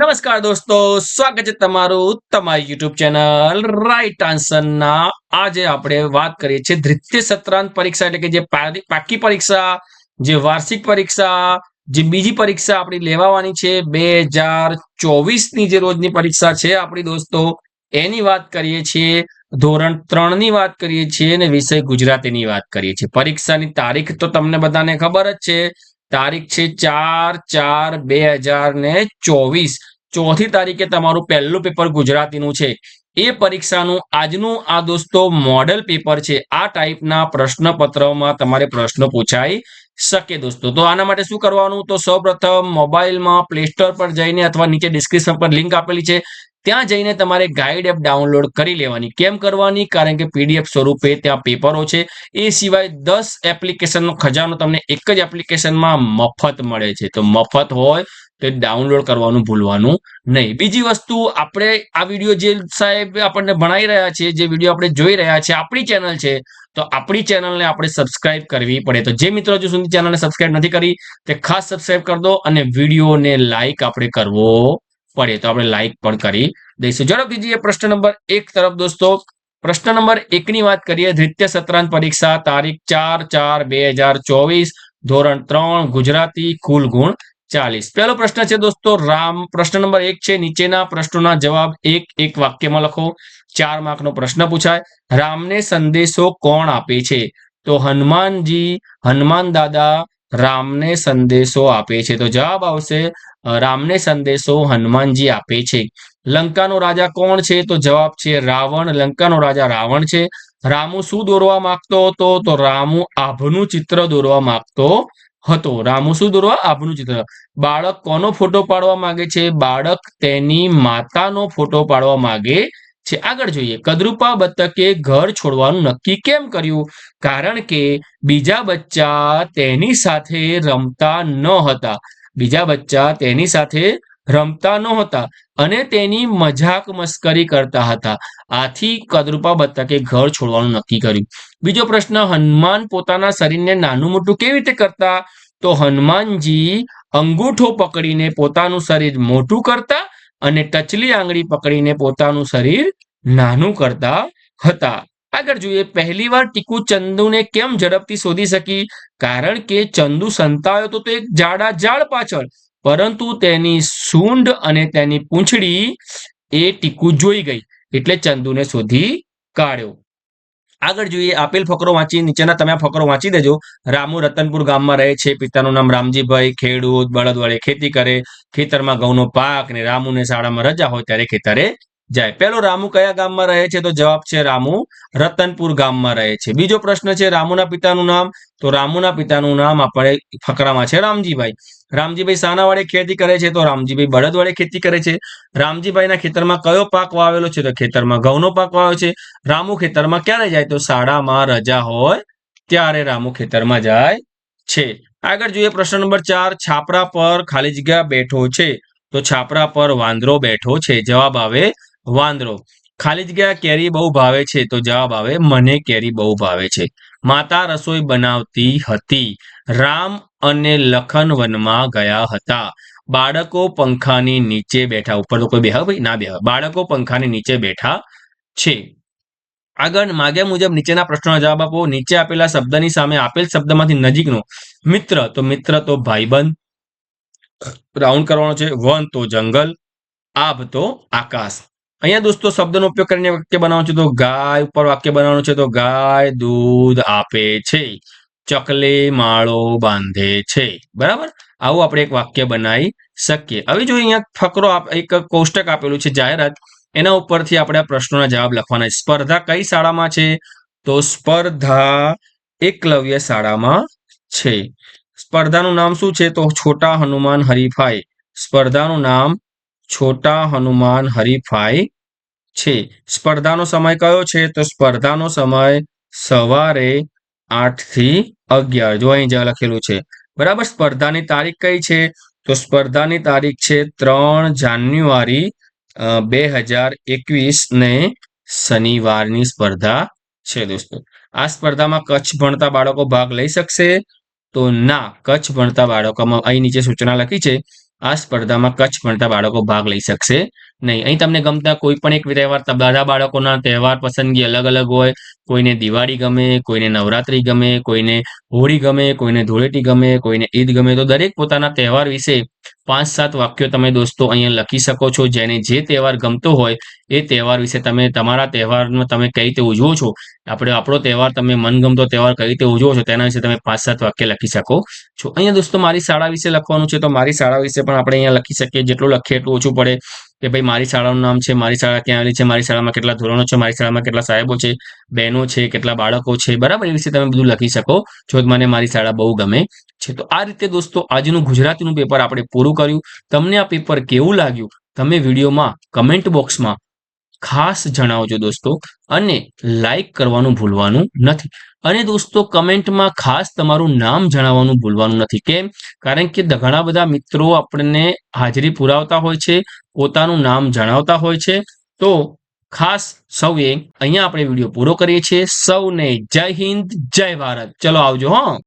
નમસ્કાર દોસ્તો, સ્વાગત છે તમારું તમારી યુટ્યુબ ચેનલ રાઈટ આન્સરના આજે આપણે વાત કરીએ છીએ દ્વિતીય સત્રાંત પરીક્ષા, એટલે કે જે પાકી પરીક્ષા, જે વાર્ષિક પરીક્ષા, જે બીજી પરીક્ષા આપણી લેવાની છે બે હજાર ચોવીસની જે રોજની પરીક્ષા છે આપણી દોસ્તો, એની વાત કરીએ છીએ, ધોરણ ત્રણની વાત કરીએ છીએ અને વિષય ગુજરાતીની વાત કરીએ છીએ. પરીક્ષાની તારીખ તો તમને બધાને ખબર જ છે. તારીખ છે ચાર ચાર બે હજાર ને ચોવીસ. ચોથી તારીખે તમારું પહેલું પેપર ગુજરાતીનું છે. એ પરીક્ષાનું આજનું આ દોસ્તો મોડેલ પેપર છે. આ ટાઈપના પ્રશ્નપત્રમાં તમારે પ્રશ્નો પૂછાઈ શકે દોસ્તો. તો આના માટે શું કરવાનું? તો સૌપ્રથમ મોબાઈલમાં પ્લે સ્ટોર પર જઈને અથવા નીચે ડિસ્ક્રિપ્શન પર લિંક આપેલી છે. ત્યાં જઈને તમારે ગાઈડ એપ ડાઉનલોડ કરી લેવાની. કેમ કરવાની? કારણ કે પીડીએફ સ્વરૂપે ત્યાં પેપરો છે. એ સિવાય દસ એપ્લિકેશનનો ખજાનો તમને એક જ એપ્લિકેશનમાં મફત મળે છે. તો મફત હોય તો ડાઉનલોડ કરવાનું ભૂલવાનું નહીં. બીજી વસ્તુ, આપણે આ વીડિયો જે સાહેબ આપણને ભણાઈ રહ્યા છે, જે વીડિયો આપણે જોઈ રહ્યા છે, આપણી ચેનલ છે, તો આપણી ચેનલને આપણે સબસ્ક્રાઇબ કરવી પડે. તો જે મિત્રો હજુ સુધી ચેનલને સબસ્ક્રાઇબ નથી કરી, તે ખાસ સબસ્ક્રાઇબ કરી દો અને વિડીયોને લાઇક આપણે કરવો પડે તો આપણે લાઈક પણ કરી દઈશું. ઝડપથી જઈએ પ્રશ્ન નંબર એક તરફ દોસ્તો, પ્રશ્ન નંબર એકની વાત કરીએ, દ્વિતીય સત્રાંત પરીક્ષા તારીખ ચાર ચાર બે હજાર ચોવીસ, ધોરણ ત્રણ, ગુજરાતી કુલ ગુણ ચાલીસ. પહેલો પ્રશ્ન છે દોસ્તો, રામ, પ્રશ્ન નંબર એક છે, નીચેના પ્રશ્નોના જવાબ એક એક વાક્યમાં લખો. ચાર માર્કનો પ્રશ્ન પૂછાય. રામને સંદેશો કોણ આપે છે? તો હનુમાનજી, હનુમાન દાદા રામને સંદેશો આપે છે. તો જવાબ આવશે રામને સંદેશો હનુમાનજી આપે છે. લંકાનો રાજા કોણ છે? તો જવાબ છે રાવણ. લંકાનો રાજા રાવણ છે. રામુ શું દોરવા માંગતો હતો? તો રામુ આભનું ચિત્ર દોરવા માંગતો હતો. રામુ શું દોરવા? આભનું ચિત્ર. બાળક કોનો ફોટો પાડવા માંગે છે? બાળક તેની માતાનો ફોટો પાડવા માંગે છે. આગળ જોઈએ. કદરૂપા બતકે ઘર છોડવાનું નક્કી કેમ કર્યું? કારણ કે બીજા બચ્ચા તેની સાથે રમતા ન હતા. બીજા બચ્ચા તેની સાથે રમતા નહોતા અને તેની મજાક મસ્કરી કરતા હતા. આથી કદરૂપા બતકે ઘર છોડવાનું નક્કી કર્યું. બીજો પ્રશ્ન, હનુમાન પોતાના શરીરને નાનું મોટું કેવી રીતે કરતા? તો હનુમાનજી અંગૂઠો પકડીને પોતાનું શરીર મોટું કરતા અને ટચલી આંગળી પકડીને પોતાનું શરીર નાનું કરતા હતા. આગળ જોઈએ પહેલી વાર ટીકુ ચંદુને કેમ ઝડપથી શોધી શકી? કારણ કે ચંદુ સંતાયો તે એક જાડા ઝાડ પાછળ, પરંતુ તેની સૂંઢ અને તેની પૂંછડી એ ટીકુ જોઈ ગઈ, એટલે ચંદુને શોધી કાઢ્યો. આગળ જોઈએ આપેલ ફકરો વાંચી, નીચેના તમે ફકરો વાંચી દેજો. રામુ રતનપુર ગામમાં રહે છે, પિતાનું નામ રામજીભાઈ ખેડૂત બળદ વડે ખેતી કરે. ખેતરમાં ઘઉંનો પાક ને રામુને શાળામાં રજા હોય ત્યારે ખેતરે જાય. પેલો રામુ કયા ગામમાં રહે છે? તો જવાબ છે રામુ રતનપુર ગામમાં રહે છે. બીજો પ્રશ્ન છે રામુના પિતાનું નામ. તો રામુના પિતાનું નામ આપણે ફકરામાં છે રામજીભાઈ. રામજીભાઈ સાના વડે ખેતી કરે છે તો રામજીભાઈ બળદ વડે ખેતી કરે છે. રામજીભાઈના ખેતરમાં કયો પાક વાવેલો છે? તો ખેતરમાં ઘઉંનો પાક વાવ્યો છે. રામુ ખેતરમાં ક્યારે જાય? તો શાળામાં રજા હોય ત્યારે રામુ ખેતરમાં જાય છે. આગળ જોઈએ પ્રશ્ન નંબર ચાર. છાપરા પર ખાલી જગ્યા બેઠો છે. તો છાપરા પર વાંદરો બેઠો છે. જવાબ આવે વાંદરો. ખાલી જગ્યા કેરી બહુ ભાવે છે તો જવાબ આવે, મને કેરી બહુ ભાવે છે. માતા રસોઈ બનાવતી હતી. રામ અને લખન વનમાં ગયા હતા. બાળકો પંખાની નીચે બેઠા, ઉપર તો કોઈ બેહા ભાઈ, ના બેહા બાળકો પંખાની નીચે બેઠા છે. આગળ માગ્યા મુજબ નીચેના પ્રશ્નોના જવાબ આપો. નીચે આપેલા શબ્દની સામે આપેલ શબ્દમાંથી નજીકનો મિત્ર, તો મિત્ર તો ભાઈબંધ. રાઉન્ડ કરવાનો છે. વન તો જંગલ, આભ તો આકાશ. અહીંયા દોસ્તો શબ્દનો ઉપયોગ કરીને વાક્ય બનાવવાનું છે, તો ગાય ઉપર વાક્ય બનાવવાનું છે, તો ગાય દૂધ આપે છે, ચકલે માળો બાંધે છે. બરાબર? આવું આપણે એક વાક્ય બનાવી શકીએ. હવે જો અહીંયા ફકરો એક કોષ્ટક આપેલું છે, જાહેરાત, એના ઉપરથી આપણે આ પ્રશ્નોના જવાબ લખવાના સ્પર્ધા કઈ શાળામાં છે? તો સ્પર્ધા એકલવ્ય શાળામાં છે. સ્પર્ધાનું નામ શું છે? તો છોટા હનુમાન હરીફાઈ. સ્પર્ધાનું નામ છોટા હનુમાન હરીફાઈ છે. સ્પર્ધાનો સમય કયો છે? તો સ્પર્ધાનો સમય સવારે આઠથી અગિયાર. જો અહીં જ્યાં લખેલું છે. બરાબર, સ્પર્ધાની તારીખ કઈ છે? તો સ્પર્ધાની તારીખ છે ત્રણ જાન્યુઆરી બે હજાર એકવીસ ને શનિવારની સ્પર્ધા છે દોસ્તો. આ સ્પર્ધામાં કચ્છ ભણતા બાળકો ભાગ લઈ શકશે? તો ના, કચ્છ ભણતા બાળકોમાં અહીં નીચે સૂચના લખી છે. આ સ્પર્ધામાં કચ્છ ભણતા બાળકો ભાગ લઈ શકશે નહીં. અહીં તમને ગમતા કોઈ પણ એક તહેવાર બધા બાળકોના તહેવાર પસંદગી અલગ અલગ હોય. કોઈને દિવાળી ગમે, કોઈને નવરાત્રી ગમે, કોઈને હોળી ગમે, કોઈને ધૂળેટી ગમે, કોઈને ઈદ ગમે, તો દરેક પોતાના તહેવાર વિશે પાંચ સાત વાક્યો તમે દોસ્તો અહીંયા લખી શકો છો. જેને જે તહેવાર ગમતો હોય એ તહેવાર વિશે તમે તમારા તહેવારમાં તમે કઈ રીતે ઉજવો છો? આપણે આપણો તહેવાર તમે મનગમતો તહેવાર કઈ રીતે ઉજવો છો? તેના વિશે તમે પાંચ સાત વાક્ય લખી શકો છો. અહીંયા દોસ્તો મારી શાળા વિશે લખવાનું છે તો મારી શાળા વિશે પણ આપણે અહીંયા લખી શકીએ. જેટલું લખીએ એટલું ઓછું પડે. કે ભાઈ મારી શાળાનું નામ છે, મારી શાળા ક્યાં આવેલી છે, મારી શાળામાં કેટલા ધોરણો છે, મારી શાળામાં કેટલા સાહેબો છે, બહેનો છે, કેટલા બાળકો છે, બરાબર એ વિશે તમે બધું લખી શકો, જો મને મારી શાળા બહુ ગમે છે. તો આ રીતે દોસ્તો આજનું ગુજરાતીનું પેપર આપણે પૂરું કર્યું. તમને આ પેપર કેવું લાગ્યું? તમે વિડીયોમાં કમેન્ટ બોક્સમાં ખાસ જણાવજો દોસ્તો અને લાઈક કરવાનું ભૂલવાનું નથી. અને દોસ્તો કમેન્ટમાં ખાસ તમારું નામ જણાવવાનું ભૂલવાનું નથી, કેમ? કારણ કે ઘણા બધા મિત્રો આપણને હાજરી પુરાવતા હોય છે, પોતાનું નામ જણાવતા હોય છે. તો ખાસ સૌએ અહીંયા આપણે વીડિયો પૂરો કરીએ છીએ. સૌને જય હિન્દ, જય ભારત. ચલો આવજો, હા.